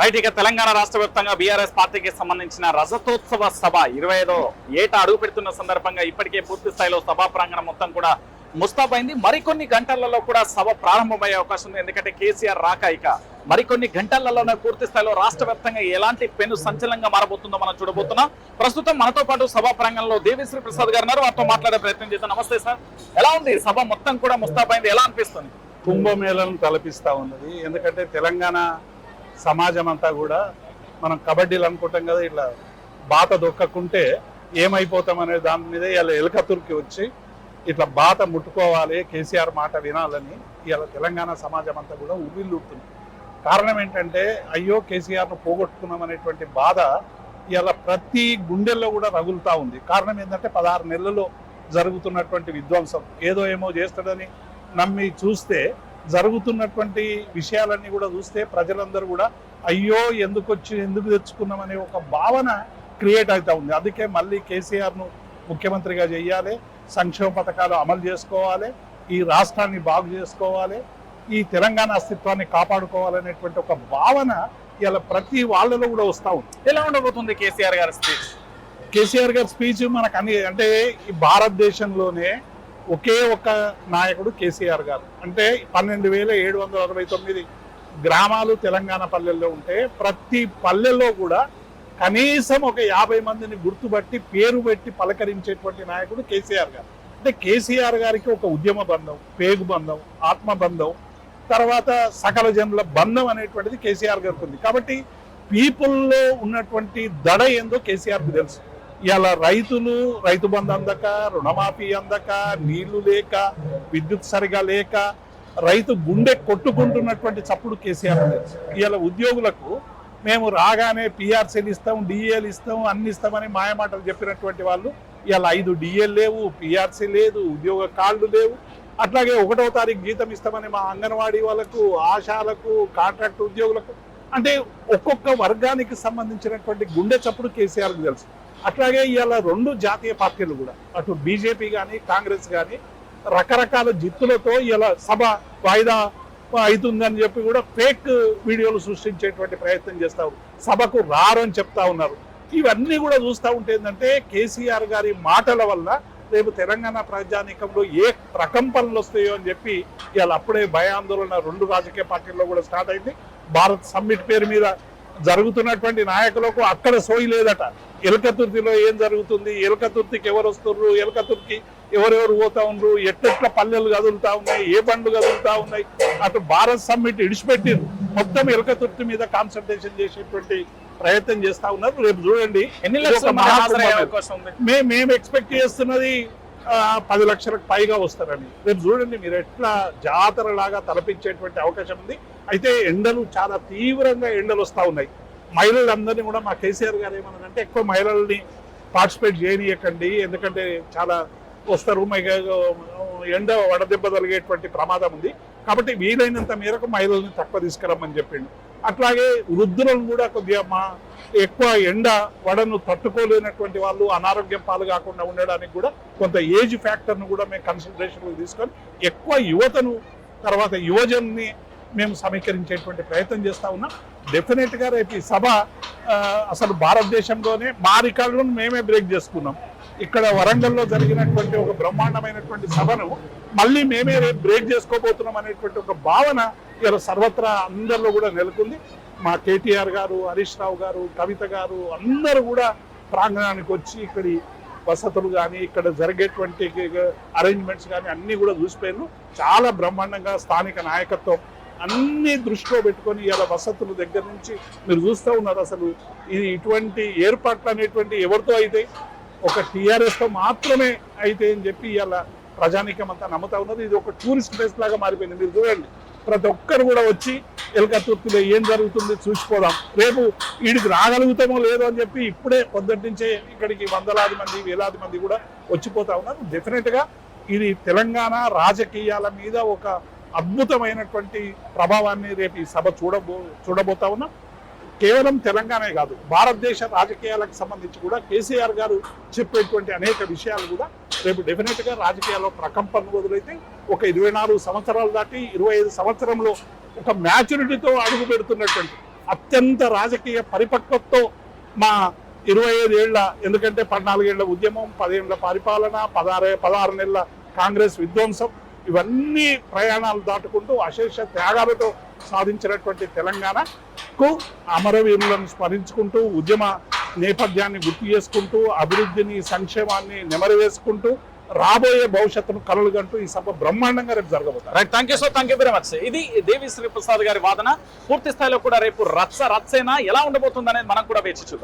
Right ఇక తెలంగాణ రాష్ట్ర వ్యాప్తంగా బీఆర్ఎస్ పార్టీకి సంబంధించిన రజతోత్సవ సభ ఇరవై ఐదో ఏటా అడుగు పెడుతున్న సందర్భంగా ఇప్పటికే పూర్తి స్థాయిలో సభా ప్రాంగణం మొత్తం కూడా ముస్తాబైంది. మరికొన్ని గంటలలో కూడా సభ ప్రారంభమయ్యే అవకాశం ఉంది. ఎందుకంటే కేసీఆర్ రాక ఇక మరికొన్ని గంటలలోనే పూర్తి స్థాయిలో రాష్ట్ర వ్యాప్తంగా ఎలాంటి పెను సంచలనంగా మారబోతుందో మనం చూడబోతున్నాం. ప్రస్తుతం మనతో పాటు సభా ప్రాంగణంలో దేవిశ్రీ ప్రసాద్ గారు ఉన్నారు. వారితో మాట్లాడే ప్రయత్నం చేద్దాం. నమస్తే సార్. ఎలా ఉంది? సభ మొత్తం కూడా ముస్తాబైంది. ఎలా అనిపిస్తుంది? కుంభమేళను తలపిస్తా ఉన్నది. ఎందుకంటే తెలంగాణ సమాజం అంతా కూడా మనం కబడ్డీలు అనుకుంటాం కదా ఇట్లా బాత దొక్కకుంటే ఏమైపోతాం అనే దాని మీద ఇలా ఎలకతుర్కి వచ్చి ఇట్లా బాత ముట్టుకోవాలి కేసీఆర్ మాట వినాలని ఇలా తెలంగాణ సమాజం అంతా కూడా ఉవ్విల్లుతుంది కారణం ఏంటంటే అయ్యో కేసీఆర్ను పోగొట్టుకున్నాం అనేటువంటి బాధ ఇలా ప్రతి గుండెల్లో కూడా రగులుతా ఉంది. కారణం ఏంటంటే పదహారు నెలల్లో జరుగుతున్నటువంటి విధ్వంసం. ఏదో ఏమో చేస్తాడని నమ్మి చూస్తే జరుగుతున్నటువంటి విషయాలన్నీ కూడా చూస్తే ప్రజలందరూ కూడా అయ్యో ఎందుకు వచ్చి ఎందుకు తెచ్చుకున్నాం అనే ఒక భావన క్రియేట్ అవుతా ఉంది. అందుకే మళ్ళీ కేసీఆర్ను ముఖ్యమంత్రిగా చేయాలి సంక్షేమ పథకాలు అమలు చేసుకోవాలి ఈ రాష్ట్రాన్ని బాగు చేసుకోవాలి ఈ తెలంగాణ అస్తిత్వాన్ని కాపాడుకోవాలనేటువంటి ఒక భావన ఇలా ప్రతి వాళ్ళలో కూడా వస్తూ ఉంది. ఎలా ఉండబోతుంది కేసీఆర్ గారి స్పీచ్? కేసీఆర్ గారి స్పీచ్ మనకు అన్ని అంటే ఈ భారతదేశంలోనే ఒకే ఒక నాయకుడు కేసీఆర్ గారు. అంటే పన్నెండు వేల ఏడు వందల అరవై తొమ్మిది గ్రామాలు తెలంగాణ పల్లెల్లో ఉంటే ప్రతి పల్లెల్లో కూడా కనీసం ఒక యాభై మందిని గుర్తుపట్టి పేరు పెట్టి పలకరించేటువంటి నాయకుడు కేసీఆర్ గారు. అంటే కేసీఆర్ గారికి ఒక ఉద్యమ బంధం పేగు బంధం ఆత్మ బంధం తర్వాత సకల జనుల బంధం అనేటువంటిది కేసీఆర్ గారికి ఉంది కాబట్టి పీపుల్లో ఉన్నటువంటి దడ ఏందో కేసీఆర్కి తెలుసు. ఇలా రైతులు రైతు బంధు అందక రుణమాఫీ అందక నీళ్ళు లేక విద్యుత్ సరిగా లేక రైతు గుండె కొట్టుకుంటున్నటువంటి చప్పుడు కేసీఆర్ తెలుసు ఇలా ఉద్యోగులకు మేము రాగానే పిఆర్సీలు ఇస్తాం డిఏలు ఇస్తాం అన్ని ఇస్తామని మాయమాటలు చెప్పినటువంటి వాళ్ళు ఇలా ఐదు డిఏలు లేవు పిఆర్సీ లేదు ఉద్యోగ కార్డు లేవు. అట్లాగే ఒకటో తారీఖు జీతం ఇస్తామని మా అంగన్వాడీ వాళ్ళకు ఆశాలకు కాంట్రాక్ట్ ఉద్యోగులకు అంటే ఒక్కొక్క వర్గానికి సంబంధించినటువంటి గుండె చప్పుడు కేసీఆర్కి తెలుసు. అట్లాగే ఇవాళ రెండు జాతీయ పార్టీలు కూడా అటు బీజేపీ కానీ కాంగ్రెస్ కానీ రకరకాల జిత్తులతో ఇలా సభ వాయిదా అవుతుందని చెప్పి కూడా ఫేక్ వీడియోలు సృష్టించేటువంటి ప్రయత్నం చేస్తారు సభకు రారని చెప్తా ఉన్నారు. ఇవన్నీ కూడా చూస్తూ ఉంటే ఏంటంటే కేసీఆర్ గారి మాటల వల్ల రేపు తెలంగాణ ప్రజానీకంలో ఏ ప్రకంపనలు వస్తాయో అని చెప్పి ఇవాళ అప్పుడే భయాందోళన రెండు రాజకీయ పార్టీల్లో కూడా స్టార్ట్ అయింది. భారత్ సమ్మిట్ పేరు మీద జరుగుతున్నటువంటి నాయకులకు అక్కడ సోయి లేదట. ఎలకతుర్తిలో ఏం జరుగుతుంది? ఎలకతుర్తికి ఎవరు వస్తుర్రు? ఎలకతుర్తి ఎవరెవరు పోతా ఉన్నారు ఎట్టెట్ల పల్లెలు కదులుతా ఉన్నాయి? ఏ బండ్లు కదులుతా ఉన్నాయి? అటు భారత్ సమ్మిట్ ఇడిచిపెట్టింది మొత్తం ఎలకతుర్తి మీద కాన్సన్ట్రేషన్ చేసేటువంటి ప్రయత్నం చేస్తా ఉన్నారు. రేపు చూడండి. మేము ఎక్స్పెక్ట్ చేస్తున్నది పది లక్షలకు పైగా వస్తారని. రేపు చూడండి మీరు ఎట్లా జాతర లాగా తలపించేటువంటి అవకాశం ఉంది. అయితే ఎండలు చాలా తీవ్రంగా ఎండలు వస్తూ ఉన్నాయి. మహిళలందరినీ కూడా మా కేసీఆర్ గారు ఏమన్నారంటే ఎక్కువ మహిళల్ని పార్టిసిపేట్ చేయనీయకండి ఎందుకంటే చాలా వస్తారు ఎండ వడదెబ్బ తలిగేటువంటి ప్రమాదం ఉంది. కాబట్టి వీలైనంత మేరకు మహిళల్ని తక్కువ తీసుకురమ్మని చెప్పిండు. అట్లాగే వృద్ధులను కూడా కొద్దిగా మా ఎక్కువ ఎండ వడను తట్టుకోలేనటువంటి వాళ్ళు అనారోగ్యం పాలు కాకుండా ఉండడానికి కూడా కొంత ఏజ్ ఫ్యాక్టర్ను కూడా మేము కన్సిడరేషన్లో తీసుకొని ఎక్కువ యువతను తర్వాత యువజన్ని మేము సమీకరించేటువంటి ప్రయత్నం చేస్తా ఉన్నాం. డెఫినెట్గా రేపు ఈ సభ అసలు భారతదేశంలోనే మా రికార్డులను మేమే బ్రేక్ చేసుకున్నాం. ఇక్కడ వరంగల్లో జరిగినటువంటి ఒక బ్రహ్మాండమైనటువంటి సభను మళ్ళీ మేమే రేపు బ్రేక్ చేసుకోబోతున్నాం అనేటువంటి ఒక భావన ఇలా సర్వత్రా అందరిలో కూడా నెలకొంది. మా కేటీఆర్ గారు హరీష్ రావు గారు కవిత గారు అందరూ కూడా ప్రాంగణానికి వచ్చి ఇక్కడి వసతులు కానీ ఇక్కడ జరిగేటువంటి అరేంజ్మెంట్స్ కానీ అన్నీ కూడా చూసిపోయారు చాలా బ్రహ్మాండంగా స్థానిక నాయకత్వం అన్నీ దృష్టిలో పెట్టుకొని ఇలా వసతుల దగ్గర నుంచి మీరు చూస్తూ ఉన్నారు అసలు. ఇది ఇటువంటి ఏర్పాట్లు అనేటువంటి ఎవరితో అయితే ఒక టీఆర్ఎస్తో మాత్రమే అయితే అని చెప్పి ఇలా ప్రజానీకం అంతా నమ్ముతా ఉన్నది ఇది ఒక టూరిస్ట్ ప్లేస్ లాగా మారిపోయింది. మీరు చూడండి. ప్రతి ఒక్కరు కూడా వచ్చి ఎలకతుర్తిలో ఏం జరుగుతుంది చూసిపోదాం. రేపు వీడికి రాగలుగుతామో లేదో అని చెప్పి ఇప్పుడే పొద్దుటి నుంచే ఇక్కడికి వందలాది మంది వేలాది మంది కూడా వచ్చిపోతా ఉన్నారు. డెఫినెట్గా ఇది తెలంగాణ రాజకీయాల మీద ఒక అద్భుతమైనటువంటి ప్రభావాన్ని రేపు ఈ సభ చూడబో చూడబోతా ఉన్నాం. కేవలం తెలంగాణే కాదు భారతదేశ రాజకీయాలకు సంబంధించి కూడా కేసీఆర్ గారు చెప్పేటువంటి అనేక విషయాలు కూడా రేపు డెఫినెట్గా రాజకీయాల్లో ప్రకంపన వదిలైతే ఒక ఇరవై నాలుగు సంవత్సరాలు దాటి ఇరవై ఐదు సంవత్సరంలో ఒక మ్యాచ్యూరిటీతో అడుగు పెడుతున్నటువంటి అత్యంత రాజకీయ పరిపక్వతతో మా ఇరవై ఐదు ఏళ్ళ ఎందుకంటే పద్నాలుగేళ్ళ ఉద్యమం పదేళ్ళ పరిపాలన పదహారు పదహారు నెలల కాంగ్రెస్ విధ్వంసం ఇవన్నీ ప్రయాణాలు దాటుకుంటూ అశేష త్యాగాలతో సాధించినటువంటి తెలంగాణ. తెలంగాణకు అమరవీరులను స్మరించుకుంటూ ఉద్యమ నేపథ్యాన్ని గుర్తు చేసుకుంటూ అభివృద్ధిని సంక్షేమాన్ని నెమరవేసుకుంటూ రాబోయే భవిష్యత్తును కలలుగంటూ ఈ సభ బ్రహ్మాండంగా రేపు జరగబోతారు right thank you so thank you very much ఇది దేవి శ్రీ ప్రసాద్ గారి వాదన. పూర్తి స్థాయిలో కూడా రేపు రచ్చ రచ్చేనా ఎలా ఉండబోతుంది అనేది మనం కూడా వేచి చూద్దాం.